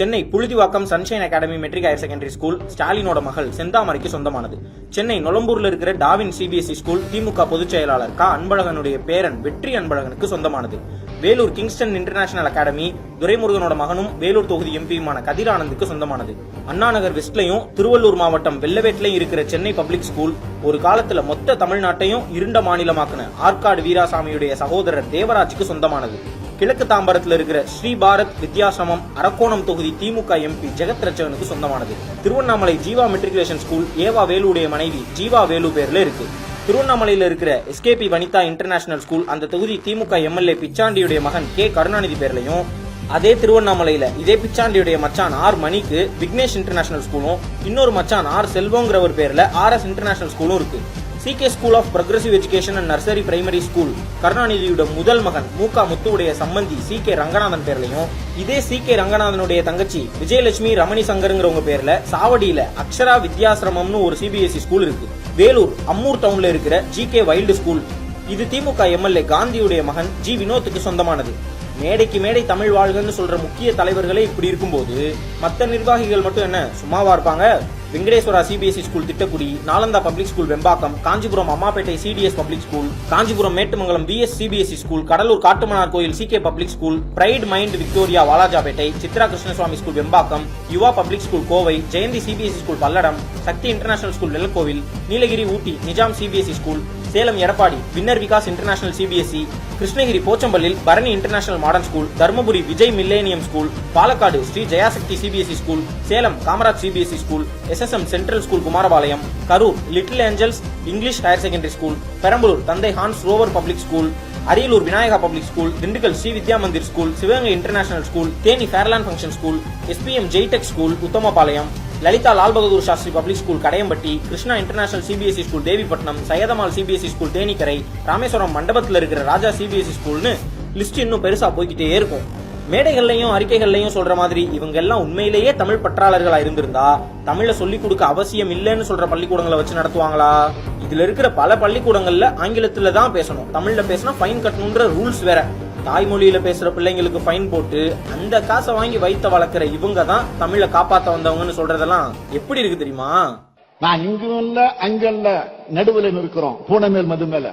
Chennai Puzhuthivakkam sunshine academy matric higher secondary school ஸ்டாலினோட மகள் செந்தாமரைக்கு சொந்தமானது. சென்னை நொலம்பூரில் இருக்கிற டாவின் சிபிஎஸ்இ ஸ்கூல் திமுக பொதுச் செயலாளர் க. அன்பழகனுடைய பேரன் வெற்றி அன்பழகனுக்கு சொந்தமானது. வேலூர் கிங்ஸ்டன் இன்டர்நேஷனல் அகாடமி துரைமுருகனோட மகனும் வேலூர் தொகுதி எம்பியுமான கதிர் ஆனந்துக்கு சொந்தமானது. அண்ணாநகர் வெஸ்ட்லயும் திருவள்ளூர் மாவட்டம் வெள்ளவேட்டிலையும் இருக்கிற சென்னை பப்ளிக் ஸ்கூல் ஒரு காலத்துல மொத்த தமிழ்நாட்டையும் இருண்ட மாநிலமாக்குன ஆற்காடு வீராசாமியுடைய சகோதரர் தேவராஜுக்கு சொந்தமானது. கிழக்கு தாம்பரத்தில் இருக்கிற ஸ்ரீ பாரத் வித்யாசிரமம் அரக்கோணம் தொகுதி திமுக எம்பி ஜெகத் ரச்சகனுக்கு சொந்தமானது. திருவண்ணாமலை ஜீவா மெட்ரிகுலேஷன் ஸ்கூல் ஏவா வேலுடைய மனைவி ஜீவா வேலு பேர்ல இருக்கு. திருவண்ணாமலையில் இருக்கிற எஸ்கேபி வனிதா இன்டர்நேஷனல் ஸ்கூல் அந்த தொகுதி திமுக எம்எல்ஏ பிச்சாண்டியுடைய மகன் கே கருணாநிதி பேர்லையும் அதே திருவண்ணாமலையில இதே பிச்சாண்டியுடைய மச்சான் ஆர் மணிக்கு விக்னேஷ் இன்டர்நேஷனல் ஸ்கூலும் இன்னொரு மச்சான் ஆர் செல்வங்கிறவர் பேர்ல ஆர் எஸ் இன்டர்நேஷனல் ஸ்கூலும் இருக்கு. CK school of progressive education and nursery primary school கருணாநிதியோட முதல் மகன் மூகா முத்துவுடைய சம்பந்தி சி கே ரங்கநாதன் பேர்லையும் இதே சி கே ரங்கநாதனுடைய தங்கச்சி விஜயலட்சுமி ரமணி சங்கருங்கிறவங்க பேர்ல சாவடியில அக்ஷரா வித்யாசிரமம்னு ஒரு சிபிஎஸ்இ ஸ்கூல் இருக்கு. வேலூர் அம்மூர் டவுன்ல இருக்கிற ஜி கே வைல்டு ஸ்கூல் இது திமுக எம்எல்ஏ காந்தியுடைய மகன் ஜி வினோத்துக்கு சொந்தமானது. மேடைக்கு மேடை தமிழ் வாழ்கன்னு சொல்ற முக்கிய தலைவர்களே இப்படி இருக்கும்போது மற்ற நிர்வாகிகள் மட்டும் என்ன சும்மாவா இருப்பாங்க? Venkateswara CBSE school Tittakudi Nalanda public school Vembakkam Kanchipuram Ammapettai CDS public school Kanchipuram Mettumangalam PS CBSE school Cuddalore Kattumannar Koil C K public school bright mind Victoria Walajapet Chitra Krishnaswamy school Vembakkam Yuva public school Kovai Jayanthi CBSE school Palladam Sakthi international school Vellakovil Nilgiri Ooty Nizam CBSE school Salem Edappadi winner Vikas international CBSE Krishnagiri போச்சம்பள்ளில் Bharani international modern school Dharmapuri Vijay millennium school Palakkad Sri Jayashakthi CBSE school Salem Kamaraj CBSE school SSM central school Kumarapalayam Karur little angels English higher secondary school Perambalur தந்தை Hans Roever public school Ariyalur Vinayaka public school Dindigul Sri Vidya Mandir school Sivaganga international school Theni fairland function school SPM ஜெய்டெக் school Uthamapalayam Lalitha Lal Bahadur Shastri public school Kadayampatti Krishna international CBSE school Devipattinam Syedammal CBSE school தேனிக்கரை Rameswaram மண்டபத்தில் இருக்கிற ராஜா CBSE ஸ்கூல்னு list இன்னும் பெருசா போய்கிட்டே இருக்கும். மேடைகள்லையும் அறிக்கைகள்லையும் சொல்ற மாதிரி இவங்க எல்லாம் உண்மையிலேயே தமிழ் பற்றாளர்களா இருந்திருந்தா தமிழ சொல்லிக் கொடுக்க அவசியம் இல்லைன்னு சொல்ற பள்ளிக்கூடங்களை வச்சு நடத்துவாங்களா? இதுல இருக்கிற பல பள்ளிக்கூடங்கள்ல ஆங்கிலத்துல தான் பேசணும். தமிழ்ல பேசினா ஃபைன் கட்டணுன்ற ரூல்ஸ் வேற. தாய்மொழியில பேசுற பிள்ளைங்களுக்கு ஃபைன் போட்டு அந்த காசை வாங்கி வைத்த வளர்க்குற இவங்க தான் தமிழை காப்பாத்த வந்தவங்கன்னு சொல்றதெல்லாம் எப்படி இருக்கு தெரியுமா? நான் இங்கும் இல்ல அங்க இல்ல நடுவுல இருக்கிறோம் பூனை மேல் மது மேல.